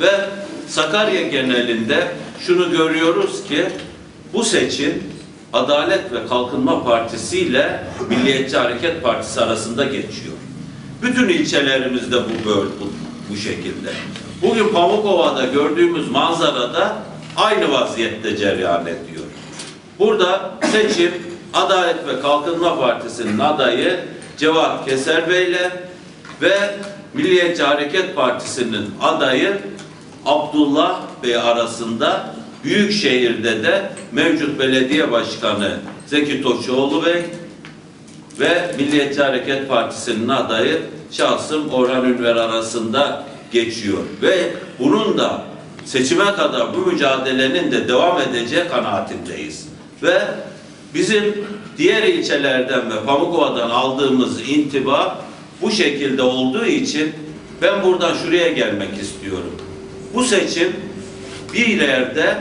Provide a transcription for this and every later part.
Ve Sakarya genelinde şunu görüyoruz ki bu seçim Adalet ve Kalkınma Partisi ile Milliyetçi Hareket Partisi arasında geçiyor. Bütün ilçelerimizde bu böyle bu, bu şekilde. Bugün Pamukova'da gördüğümüz manzarada aynı vaziyette cereyan ediyor. Burada seçim Adalet ve Kalkınma Partisi'nin adayı Cevat Keser Bey ile ve Milliyetçi Hareket Partisi'nin adayı Abdullah Bey arasında Büyükşehir'de de mevcut belediye başkanı Zeki Toçoğlu Bey ve Milliyetçi Hareket Partisi'nin adayı şahsım Orhan Ünver arasında geçiyor. Ve bunun da seçime kadar bu mücadelenin de devam edeceği kanaatindeyiz. Ve bizim diğer ilçelerden ve Pamukova'dan aldığımız intiba bu şekilde olduğu için ben buradan şuraya gelmek istiyorum. Bu seçim bir yerde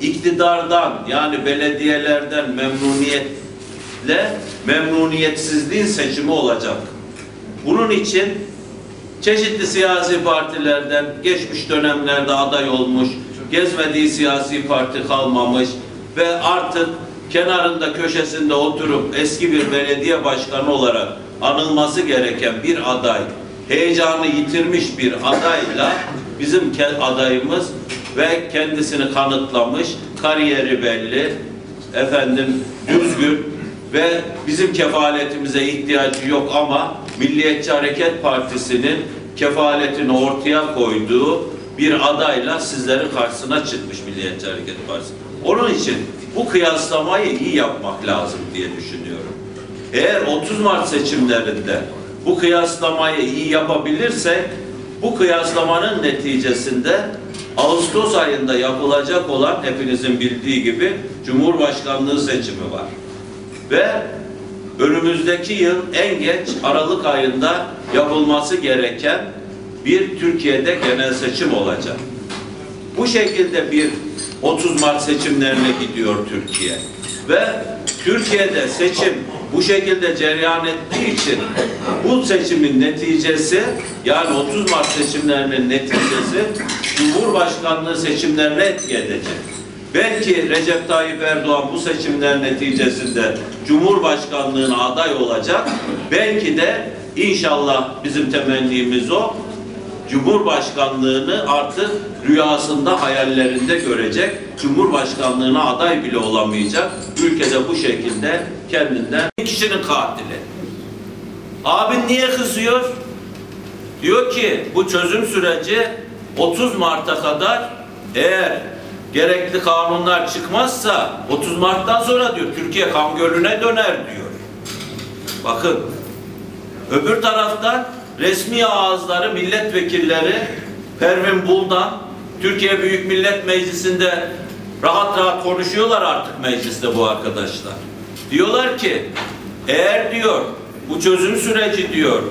iktidardan yani belediyelerden memnuniyetle memnuniyetsizliğin seçimi olacak. Bunun için çeşitli siyasi partilerden geçmiş dönemlerde aday olmuş, gezmediği siyasi parti kalmamış ve artık kenarında köşesinde oturup eski bir belediye başkanı olarak anılması gereken bir aday, heyecanı yitirmiş bir adayla bizim adayımız ve kendisini kanıtlamış, kariyeri belli, efendim düzgün ve bizim kefaletimize ihtiyacı yok ama Milliyetçi Hareket Partisi'nin kefaletini ortaya koyduğu bir adayla sizlerin karşısına çıkmış Milliyetçi Hareket Partisi. Onun için bu kıyaslamayı iyi yapmak lazım diye düşünüyorum. Eğer 30 Mart seçimlerinde bu kıyaslamayı iyi yapabilirsek bu kıyaslamanın neticesinde Ağustos ayında yapılacak olan hepinizin bildiği gibi Cumhurbaşkanlığı seçimi var. Ve önümüzdeki yıl en geç Aralık ayında yapılması gereken bir Türkiye'de genel seçim olacak. Bu şekilde bir 30 Mart seçimlerine gidiyor Türkiye. Ve Türkiye'de seçim bu şekilde cereyan ettiği için bu seçimin neticesi yani 30 Mart seçimlerinin neticesi Cumhurbaşkanlığı seçimlerine etki edecek. Belki Recep Tayyip Erdoğan bu seçimler neticesinde Cumhurbaşkanlığına aday olacak. Belki de inşallah bizim temennimiz o. Cumhurbaşkanlığını artık rüyasında, hayallerinde görecek. Cumhurbaşkanlığına aday bile olamayacak. Ülkede bu şekilde kendinden bir kişinin katili. Abin niye kızıyor? Diyor ki bu çözüm süreci 30 Mart'a kadar eğer gerekli kanunlar çıkmazsa 30 Mart'tan sonra diyor Türkiye kan gölüne döner diyor. Bakın öbür taraftan resmi ağızları milletvekilleri Pervin Buldan Türkiye Büyük Millet Meclisi'nde rahat rahat konuşuyorlar artık mecliste bu arkadaşlar. Diyorlar ki eğer diyor bu çözüm süreci diyor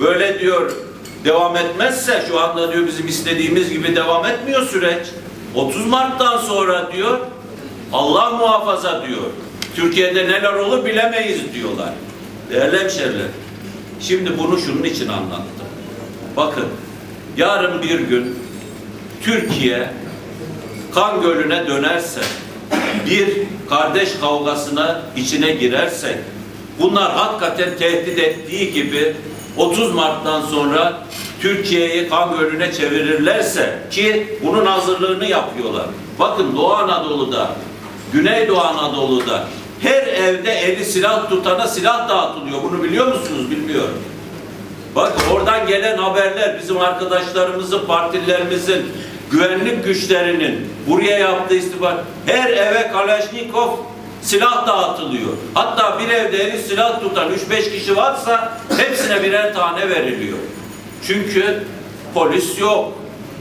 böyle diyor devam etmezse şu anda diyor bizim istediğimiz gibi devam etmiyor süreç. 30 Mart'tan sonra diyor Allah muhafaza diyor. Türkiye'de neler olur bilemeyiz diyorlar. Değerli hemşeriler. Şimdi bunu şunun için anlattım. Bakın yarın bir gün Türkiye kan gölüne dönerse bir kardeş kavgasına içine girersek bunlar hakikaten tehdit ettiği gibi 30 Mart'tan sonra Türkiye'yi kan gölüne çevirirlerse ki bunun hazırlığını yapıyorlar. Bakın Doğu Anadolu'da, Güneydoğu Anadolu'da her evde eli silah tutana silah dağıtılıyor. Bunu biliyor musunuz? Bilmiyorum. Bak oradan gelen haberler bizim arkadaşlarımızın, partilerimizin, güvenlik güçlerinin buraya yaptığı istihbarat her eve Kalaşnikov silah dağıtılıyor. Hatta bir evde eli silah tutan 3-5 kişi varsa hepsine birer tane veriliyor. Çünkü polis yok.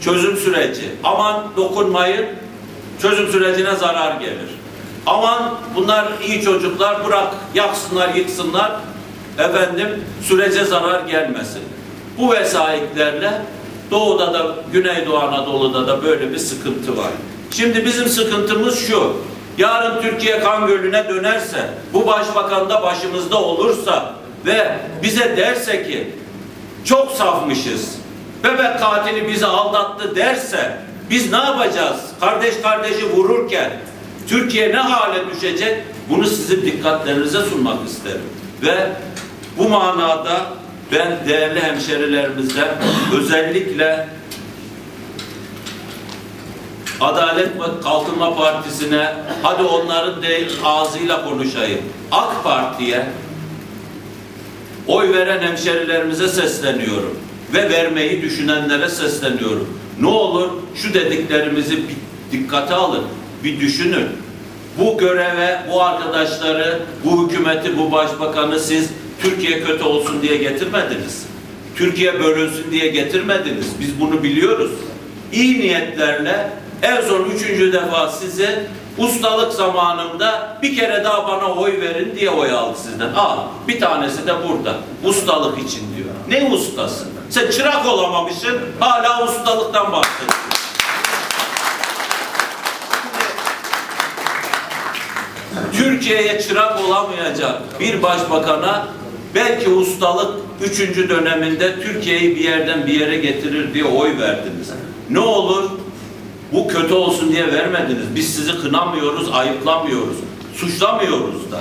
Çözüm süreci. Aman dokunmayın. Çözüm sürecine zarar gelir. Aman bunlar iyi çocuklar bırak yaksınlar yıksınlar. Efendim sürece zarar gelmesin. Bu vesayetlerle Doğu'da da Güneydoğu Anadolu'da da böyle bir sıkıntı var. Şimdi bizim sıkıntımız şu. Yarın Türkiye kan gölüne dönerse, bu başbakan da başımızda olursa ve bize derse ki çok safmışız. bebek katili bizi aldattı derse biz ne yapacağız? Kardeş kardeşi vururken Türkiye ne hale düşecek? Bunu sizin dikkatlerinize sunmak isterim. Ve bu manada ben değerli hemşerilerimizden özellikle Adalet ve Kalkınma Partisi'ne hadi onların de ağzıyla konuşayım. AK Parti'ye oy veren hemşerilerimize sesleniyorum ve vermeyi düşünenlere sesleniyorum. Ne olur şu dediklerimizi bir dikkate alın, bir düşünün. Bu göreve, bu arkadaşları, bu hükümeti, bu başbakanı siz Türkiye kötü olsun diye getirmediniz. Türkiye bölünsün diye getirmediniz. Biz bunu biliyoruz. İyi niyetlerle en son üçüncü defa sizi ustalık zamanında bir kere daha bana oy verin diye oy aldı sizden. Al bir tanesi de burada. Ustalık için diyor. Ne ustası? Sen çırak olamamışsın hala ustalıktan bahsediyorsun. Türkiye'ye çırak olamayacak bir başbakana belki ustalık üçüncü döneminde Türkiye'yi bir yerden bir yere getirir diye oy verdiniz. Ne olur bu kötü olsun diye vermediniz. Biz sizi kınamıyoruz, ayıplamıyoruz, suçlamıyoruz da.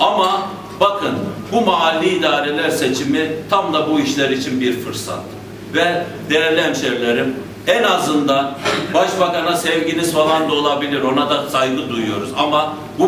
Ama bakın bu mahalli idareler seçimi tam da bu işler için bir fırsat. Ve değerli hemşerilerim en azından başbakana sevginiz falan da olabilir. Ona da saygı duyuyoruz. Ama bu